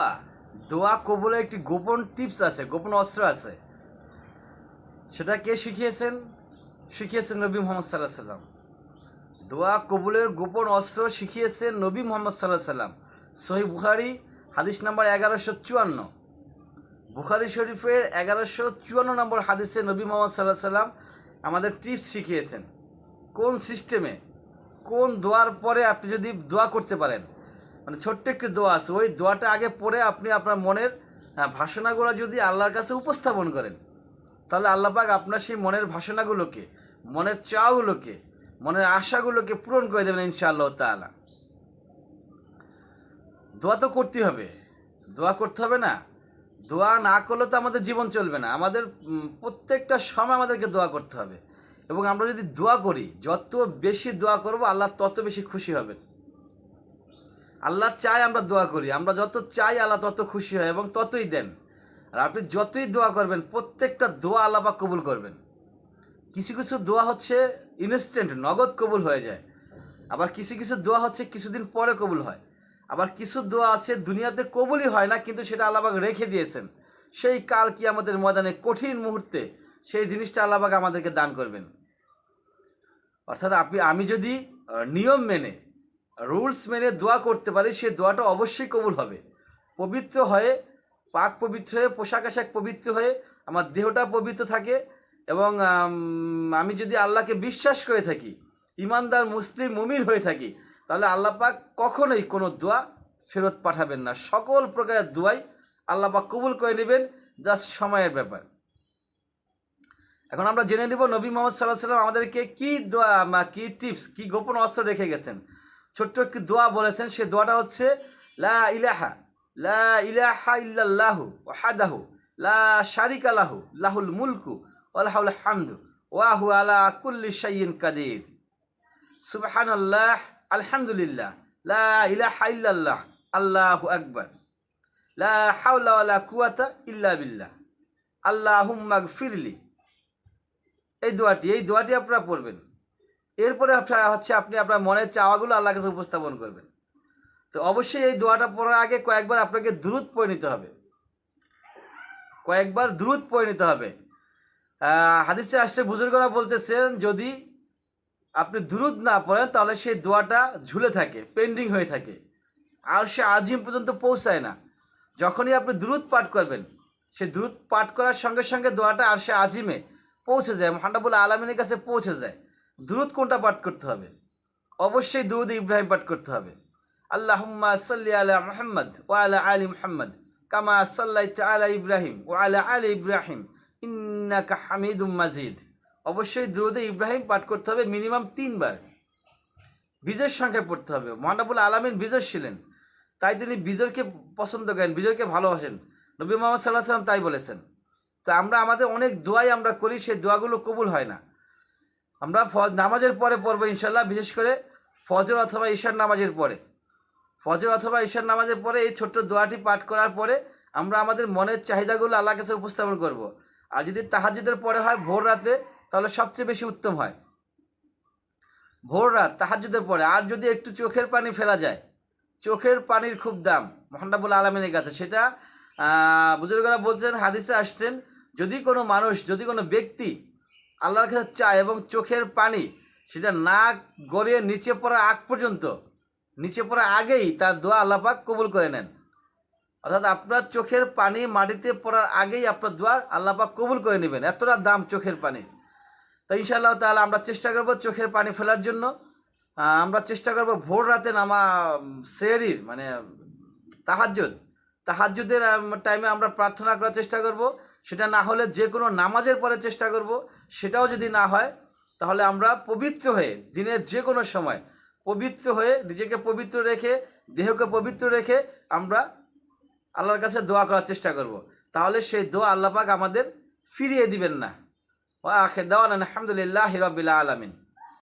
দোয়া। দোয়া কবুলে একটি গোপন টিপস আছে, গোপন অস্ত্র আছে। সেটা কে শিখিয়েছেন? শিখিয়েছেন নবী মোহাম্মদ সাল্লাহ সাল্লাম। দোয়া কবুলের গোপন অস্ত্র শিখিয়েছেন নবী মোহাম্মদ সাল্লাহ সাল্লাম। সহি বুখারি, হাদিস নাম্বার এগারোশো চুয়ান্ন। বুখারি শরীফের এগারোশো চুয়ান্ন নম্বর হাদিসে নবী মোহাম্মদ সাল্লাহ সাল্লাম আমাদের টিপস শিখিয়েছেন। কোন সিস্টেমে কোন দোয়ার পরে আপনি যদি দোয়া করতে পারেন মানে ছোট্ট একটি দোয়া আছে। ওই দোয়াটা আগে পড়ে আপনি আপনার মনের আহ, ভাষণাগুলো যদি আল্লাহর কাছে উপস্থাপন করেন তাহলে আল্লাহ পাক আপনার সেই মনের ভাষণাগুলোকে মনের চাওগুলোকে মনের আশাগুলোকে পূরণ করে দেবেন ইনশাআল্লাহ তাআলা। দোয়া তো করতেই হবে। দোয়া করতে হবে না। দোয়া না করলে তো আমাদের জীবন চলবে না। আমাদের প্রত্যেকটা সময় আমাদেরকে দোয়া করতে হবে। এবং আমরা যদি দোয়া করি যত বেশি দোয়া করব আল্লাহ তত বেশি খুশি হবেন। আল্লাহ চাই আমরা দোয়া করি। আমরা যত চাই আল্লাহ তত খুশি হয় এবং ততই দেন। আর আপনি যতই দোয়া করবেন, প্রত্যেকটা দোয়া আল্লাহ পাক কবুল করবেন। কিছু কিছু দোয়া হচ্ছে ইনস্ট্যান্ট নগদ কবুল হয়ে যায়। আবার কিছু কিছু দোয়া হচ্ছে কিছুদিন পরে কবুল হয়। আবার কিছু দোয়া আছে দুনিয়াতে কবুলই হয় না, কিন্তু সেটা আল্লাহবাগ রেখে দিয়েছেন। সেই কাল কি আমাদের ময়দানে কঠিন মুহূর্তে সেই জিনিসটা আল্লাহবাগ আমাদেরকে দান করবেন। অর্থাৎ আপনি, আমি যদি নিয়ম মেনে রুলস মেনে দোয়া করতে পারি, সে দোয়াটা অবশ্যই কবুল হবে। পবিত্র হয়ে, পাক পবিত্র হয়ে, পোশাক আশাক পবিত্র হয়ে, আমার দেহটা পবিত্র থাকে এবং, আমি যদি আল্লাহকে বিশ্বাস করে থাকি, ইমানদার, মুসলিম, মুমিন হয়ে থাকি, তাহলে আল্লাহ পাক কখনোই কোনো দোয়া ফেরত পাঠাবেন না। সকল প্রকারের দোয়াই আল্লাহ পাক কবুল করে নেবেন, জাস্ট সময়ের ব্যাপার। এখন আমরা জেনে নেব, নবী মোহাম্মদ সাল্লাহ সাল্লাম আমাদেরকে কী দোয়া কি টিপস কী গোপন অস্ত্র রেখে গেছেন। ছোট্ট একটি দোয়া বলেছেন, সে দোয়াটা হচ্ছে, লা ইলাহা লা ইলাহা ইল্লাল্লাহু ওয়াহাদাহু, লা শারিকা লাহু, লাহুল মুলকু ওয়া লাহুল হামদু ওয়া হু আলা কুল্লি শাইইন কাদির। সুবহানাল্লাহ, আলহামদুলিল্লাহ, লা ইলাহা ইল্লাল্লাহ, আল্লাহু আকবার, লা হাওলা ওয়ালা কুওয়াতা ইল্লা বিল্লাহ, আল্লাহুম্মা গফিরলি। এই দোয়াটি এই দোয়াটি আপনারা পড়বেন। এরপরে হচ্ছে আপনি আপনার মনের চাওয়াগুলো আল্লাহ কাছে উপস্থাপন করবেন। তো অবশ্যই এই দোয়াটা পড়ার আগে কয়েকবার আপনাকে দ্রুত পড়ে নিতে হবে। কয়েকবার দ্রুত পড়ে নিতে হবে। হাদিসে আসছে, বুজুর্গরা বলতেছেন, যদি আপনি দ্রুত না পড়েন, তাহলে সেই দোয়াটা ঝুলে থাকে পেন্ডিং হয়ে থাকে। আর সে আজিম পর্যন্ত পৌঁছায় না। যখনই আপনি দ্রুত পাঠ করবেন, সে দ্রুত পাঠ করার সঙ্গে সঙ্গে দোয়াটা আর সে আজিমে পৌঁছে যায় মহানবুল আলমিনের কাছে পৌঁছে যায়। দ্রুত কোনটা পাঠ করতে হবে? অবশ্যই দুরুদ ইব্রাহিম পাঠ করতে হবে। আল্লাহুম্মা সাল্লি আলা মুহাম্মদ ও আলা আলি মুহাম্মদ কামা সাল্লাইতা আলা ইব্রাহিম ও আলা আলি ইব্রাহিম ইন্নাকা হামিদুম মাজিদ। অবশ্যই দ্রুদে ইব্রাহিম পাঠ করতে হবে মিনিমাম তিনবার। বীজের সংখ্যায় পড়তে হবে। মহানবুল আলমিন বীজর ছিলেন। তাই তিনি বীজরকে পছন্দ করেন বীজরকে ভালোবাসেন। নবী মোহাম্মদ সাল্লাহ সাল্লাম তাই বলেছেন। তো আমরা, আমাদের অনেক দোয়াই আমরা করি, সেই দোয়াগুলো কবুল হয় না। আমরা ফজ নামাজের পরে পড়ব ইনশাল্লাহ বিশেষ করে ফজর অথবা ঈশার নামাজের পরে। ফজর অথবা ঈশার নামাজের পরে এই ছোট্ট দোয়াটি পাঠ করার পরে আমরা আমাদের মনের চাহিদাগুলো আল্লাহ কাছে উপস্থাপন করব। আর যদি তাহাজুদের পরে হয় ভোর রাতে, তাহলে সবচেয়ে বেশি উত্তম হয়। ভোর রাত তাহাজুদের পরে। আর যদি একটু চোখের পানি ফেলা যায়, চোখের পানির খুব দাম মহানবুল আলমিনের কাছে। সেটা বুজুর্গরা বলছেন, হাদিসে আসছেন, যদি কোনো মানুষ, যদি কোনো ব্যক্তি আল্লাহর কাছে চায় এবং চোখের পানি, সেটা নাক গড়িয়ে নিচে পড়ার আগ পর্যন্ত, নিচে পড়ার আগেই তার দোয়া আল্লাপাক কবুল করে নেন। অর্থাৎ আপনার চোখের পানি মাটিতে পড়ার আগেই আপনার দোয়া আল্লাপাক কবুল করে নেবেন, এতটা দাম চোখের পানি। তো ইনশাআল্লাহ তাহলে আমরা চেষ্টা করব চোখের পানি ফেলার জন্য। আমরা চেষ্টা করব ভোর রাতে নামা সেহরির মানে তাহাজ্জুদ, তাহাজ্জুদের টাইমে আমরা প্রার্থনা করার চেষ্টা করব। সেটা না হলে যে কোনো নামাজের পরে চেষ্টা করব, সেটাও যদি না হয়, তাহলে আমরা পবিত্র হয়ে দিনের যে কোনো সময় পবিত্র হয়ে নিজেকে পবিত্র রেখে, দেহকে পবিত্র রেখে আমরা আল্লাহর কাছে দোয়া করার চেষ্টা করব। তাহলে সেই দোয়া আল্লাপাক আমাদের ফিরিয়ে দিবেন না। ও আখের দেওয়ান আলহামদুলিল্লাহ হিরবিল্লা আলমিন।